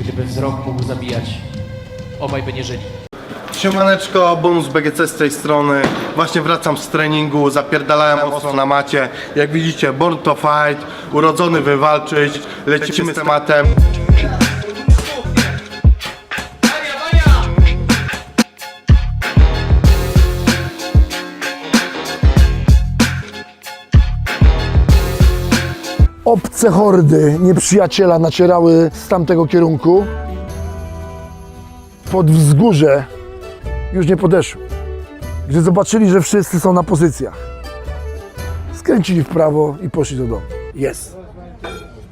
Gdyby wzrok mógł zabijać, obaj by nie żyli. Siemaneczko, bonus BGC z tej strony. Właśnie wracam z treningu, zapierdalałem mocno na macie. Jak widzicie, born to fight, urodzony wywalczyć. Lecimy z tematem. Obce hordy nieprzyjaciela nacierały z tamtego kierunku. Pod wzgórze już nie podeszły. Gdy zobaczyli, że wszyscy są na pozycjach, skręcili w prawo i poszli do domu. Yes,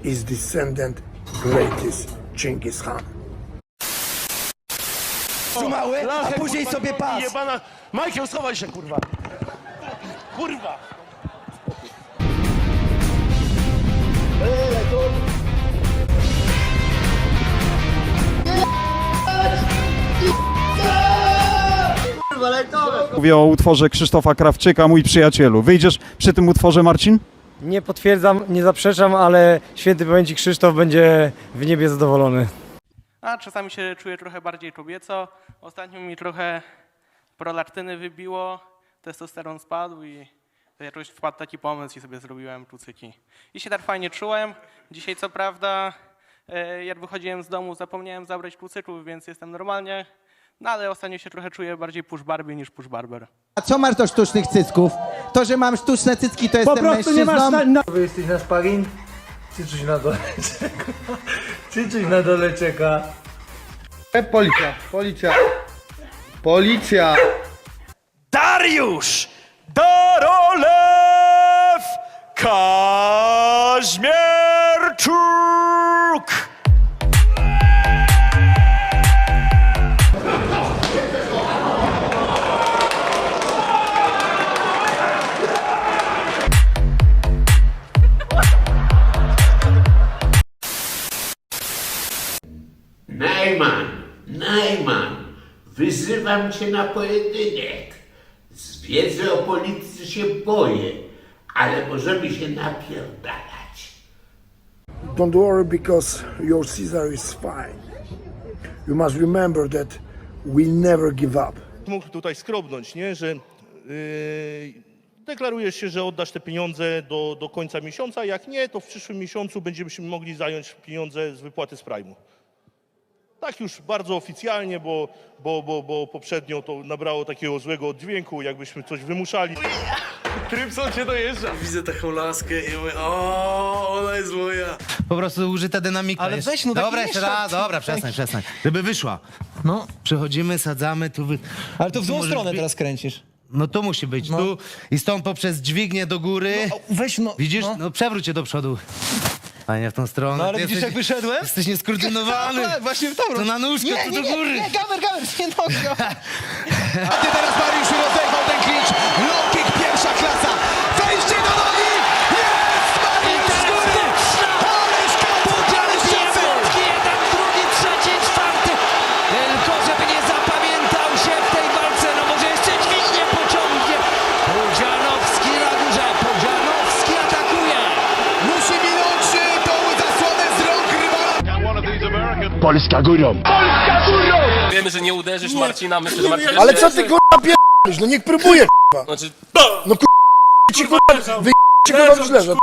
is descendant greatest Genghis Khan. mały, a później sobie pas. Michael, schowaj się, kurwa. Kurwa. Mówię o utworze Krzysztofa Krawczyka, mój przyjacielu. Wyjdziesz przy tym utworze, Marcin? Nie potwierdzam, nie zaprzeczam, ale święty pamięci Krzysztof będzie w niebie zadowolony. A czasami się czuję trochę bardziej kobieco. Ostatnio mi trochę prolaktyny wybiło, testosteron spadł i jakoś wpadł taki pomysł i sobie zrobiłem kucyki. I się tak fajnie czułem. Dzisiaj co prawda, e, jak wychodziłem z domu, zapomniałem zabrać kucyków, więc jestem normalnie. No ale ostatnio się trochę czuję bardziej push Barbie niż push barber. A co masz do sztucznych cycków? To, że mam sztuczne cycki, to jestem mężczyzną? Wy jesteś na sparring? Czy coś na dole czeka? Czy coś na dole czeka? Policja, policja, policja. Dariusz Dorolew Kaźmierczuk. Najman, Najman, wyzywam cię na pojedynek. Z wiedzy o polityce się boję, ale możemy się napierdalać. Don't worry because your Caesar is fine. You must remember that we never give up. Mógł tutaj skrobnąć, nie, że yy, deklarujesz się, że oddasz te pieniądze do, do końca miesiąca. Jak nie, to w przyszłym miesiącu będziemy mogli zająć pieniądze z wypłaty z Prime'u. Tak już bardzo oficjalnie, bo, bo, bo, bo poprzednio to nabrało takiego złego oddźwięku, jakbyśmy coś wymuszali. Trypson cię dojeżdża. Widzę taką laskę i mówię, o, ona jest moja. Po prostu użyta dynamika. Ale jest. weź, no taki Dobra, jeszcze mieszak. raz, dobra, przestań, przestań. Żeby wyszła. No, przechodzimy, sadzamy, tu wy... Ale to w złą może stronę być- teraz kręcisz. No tu musi być, tu i stąd poprzez dźwignię do góry. Weź no. Widzisz? No. No przewróć się do przodu. Fajnie w tą stronę. No ale Ty widzisz jesteś, jak wyszedłem? Jesteś nieskoordynowany. Tak, właśnie w tą To na nóżkę, Nie, nie, do nie, góry. nie, gamer, gamer, nie nogą. A ty teraz Mariusz rozejechał ten clinch. Low kick, pierwsza klasa. Wiemy, że nie uderzysz Marcina, myślę, że Marcin... Ale co ty kurwa pierdolisz? No niech próbuje kurwa. Znaczy, No kurwa ci kurwa, wy ci kurwa źle, no.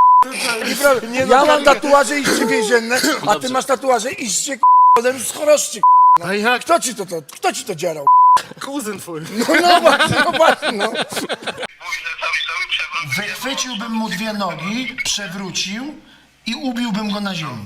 Nieprawda. Ja mam tatuaże iście więzienne, a ty masz tatuaże iście kurwa z choroszczy A jak? Kto ci to, to, kto ci to dzierał? Kuzyn twój. No, no właśnie, no właśnie, no. Wychwyciłbym mu dwie nogi, przewrócił i ubiłbym go na ziemi.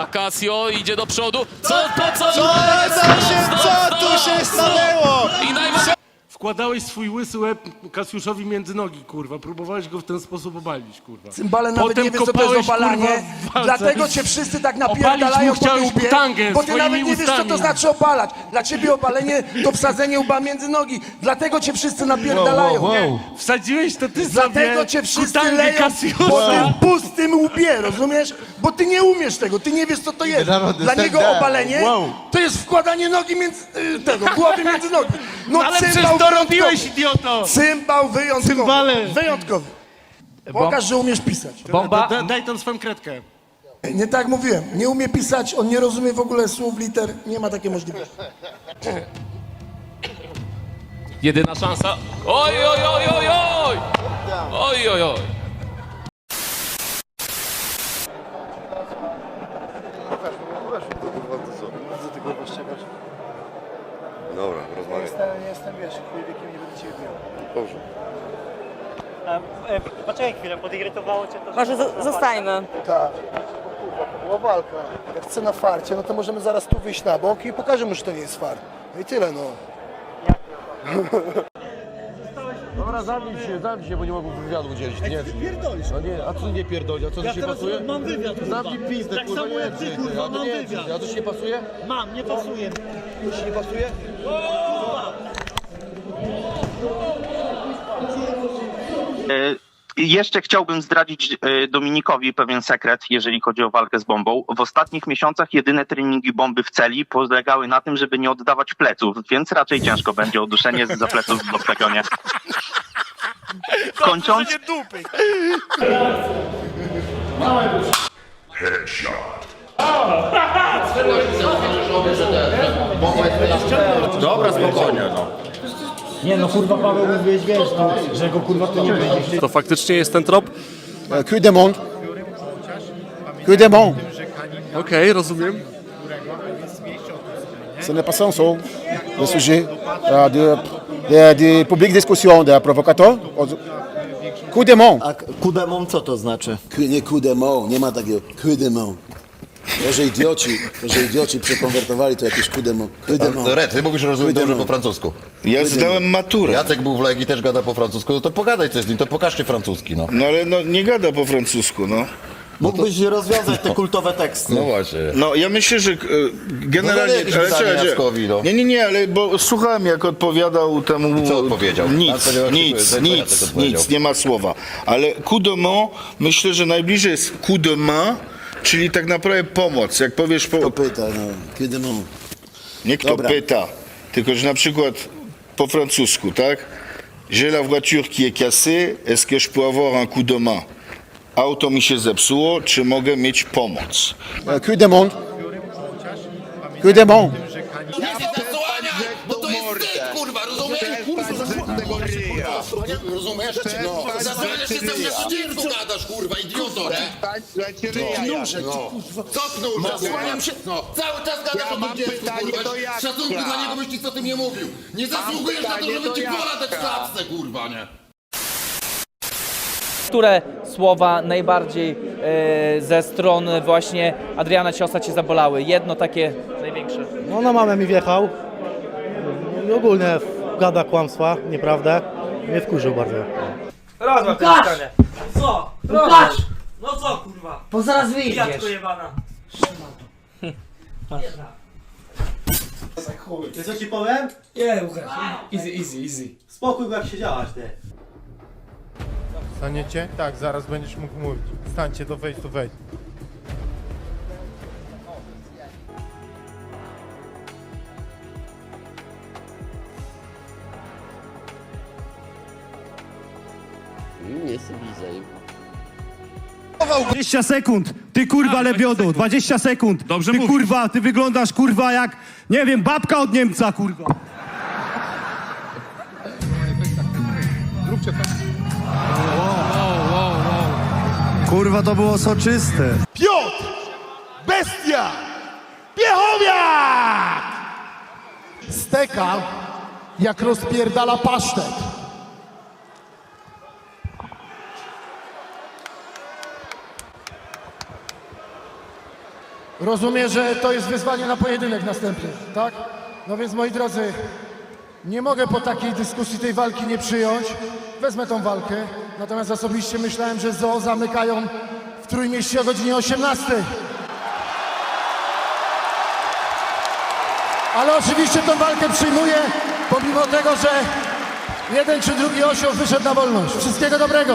Akacjo idzie do przodu. Co, po co? Co tu się stanęło? I. Wkładałeś swój łysy łeb Kasiuszowi między nogi, kurwa. Próbowałeś go w ten sposób obalić, kurwa. Cymbale nawet Potem nie wiesz, co to kopałeś, jest obalanie, kurwa, w walce. dlatego cię wszyscy tak napierdalają mu po chciałeś dupie, butangę bo ty swoimi nawet nie wiesz, co to ustami. znaczy opalać. Dla ciebie opalenie to wsadzenie łba między nogi, dlatego cię wszyscy napierdalają. Wsadziłeś to ty Dlatego sobie cię wszyscy kutangę leją po Kasiusza. tym pustym łbie, rozumiesz? Bo ty nie umiesz tego, ty nie wiesz co to jest. Dla niego obalenie to jest wkładanie nogi między, y, tego, głowy między nogi. No Ale przecież cymbał to wyjątkowy. robiłeś, idioto! Cymbał wyjątkowy. Cymbale. Wyjątkowy. Pokaż, że umiesz pisać. Bomba. Daj tam swoją kredkę. Nie tak mówiłem. Nie umie pisać, on nie rozumie w ogóle słów, liter. Nie ma takiej możliwości. Jedyna szansa. Oj, oj, oj, oj, oj! Oj, oj, oj. Dobra, rozmawiam. Jestem, wiesz, chujwikiem nie będę cię Dobrze. Poczekaj chwilę, podirytowało cię to, Może zo- zostajmy. Tak. Była walka. Jak chce na farcie, no to możemy zaraz tu wyjść na bok i pokażemy, że to nie jest fart. No i tyle, no. Dobra, zamknij się, zamknij się, bo nie mogę wywiadu udzielić. Nie, pierdolisz. No nie, a co nie pierdoli, a co ci się pasuje? mam wywiad, Zamknij pizdę, tak kurwa, nie ty, kurwa, a to nie wywiad. A co ci nie pasuje? Mam, nie pasuje. Ci nie pasuje? Jeszcze chciałbym zdradzić e, Dominikowi pewien sekret, jeżeli chodzi o walkę z bombą. W ostatnich miesiącach jedyne treningi bomby w celi polegały na tym, żeby nie oddawać pleców, więc raczej ciężko będzie o duszenie za pleców w oktagonie. Kończąc, Dobra, spokojnie, no. Nie no kurwa Paweł mówiłeś wiesz, no, że go kurwa to nie będzie. To faktycznie jest ten trop? Que des mondes. Que des mondes. Okej, rozumiem. Ce n'est pas ça, ça, le sujet euh, de, de, de publique discussion, de provocateur. Coup de monde. A kudemon co to znaczy? Nie coup de monde, nie ma takiego coup de monde. To, że idioci, to, że idioci przekonwertowali to jakieś de monde. Red, ty mówisz rozumieć dobrze po francusku. Ja zdałem maturę. Jacek był w Legii, też gada po francusku, no to pogadaj coś z nim, to pokażcie francuski, no. No ale no, nie gada po francusku, no. Mógłbyś rozwiązać te kultowe teksty. No właśnie. No ja myślę, że e, generalnie... No, jakieś pytanie czekaj, Jackowi, no. Nie, nie, nie, ale bo słuchałem jak odpowiadał temu... Co odpowiedział? Nic, nie- nic, Jacek nic, odpowiedział. nic, nie ma słowa. Ale coup de main, myślę, że najbliżej jest coup de main, czyli tak naprawdę pomoc. Jak powiesz... Po... Pyta, no. De monde. Nie kto Dobra. pyta, tylko że na przykład po francusku, tak? J'ai la voiture qui est cassée, est-ce que je peux avoir un coup de main? Auto mi się zepsuło, czy mogę mieć pomoc? Que des mondes. Que des mondes. Bo to jest wstyd, kurwa, rozumiesz? Rozumiesz? No. Zasłaniasz się cały czas o dziecku gadasz, kurwa, idioto, nie? No. Co knurze? Zasłaniam się, no. Cały czas gadasz o tym dziecku, kurwa. Szacunku dla niego byś nic o tym nie mówił. Nie zasługujesz na to, żeby ci gola dać w klatce, kurwa, nie? Które słowa najbardziej e, ze strony właśnie Adriana Ciosa cię zabolały? Jedno takie największe. No na mamę mi wjechał. I ogólnie gada kłamstwa, nieprawdę. Mnie wkurzył bardzo. Rozmawiam pytanie. Co? Łukasz! No co kurwa? Bo zaraz wyjdziesz. jebana. Co ci powiem? Nie, Łukasz. Easy, easy, easy. Spokój, bo jak siedziałaś ty. Staniecie? Tak, zaraz będziesz mógł mówić. Stańcie do face to face. Nie widzę. 20 sekund, ty kurwa lebiodo, 20 sekund. Dobrze ty kurwa, ty wyglądasz kurwa jak, nie wiem, babka od Niemca kurwa. Kurwa to było soczyste. Piotr! Bestia! Piechowiak! Steka, jak rozpierdala pasztet. Rozumiem, że to jest wyzwanie na pojedynek następny, tak? No więc moi drodzy, nie mogę po takiej dyskusji tej walki nie przyjąć. Wezmę tą walkę, natomiast osobiście myślałem, że ZOO zamykają w Trójmieście o godzinie 18. Ale oczywiście tą walkę przyjmuję, pomimo tego, że jeden czy drugi osioł wyszedł na wolność. Wszystkiego dobrego.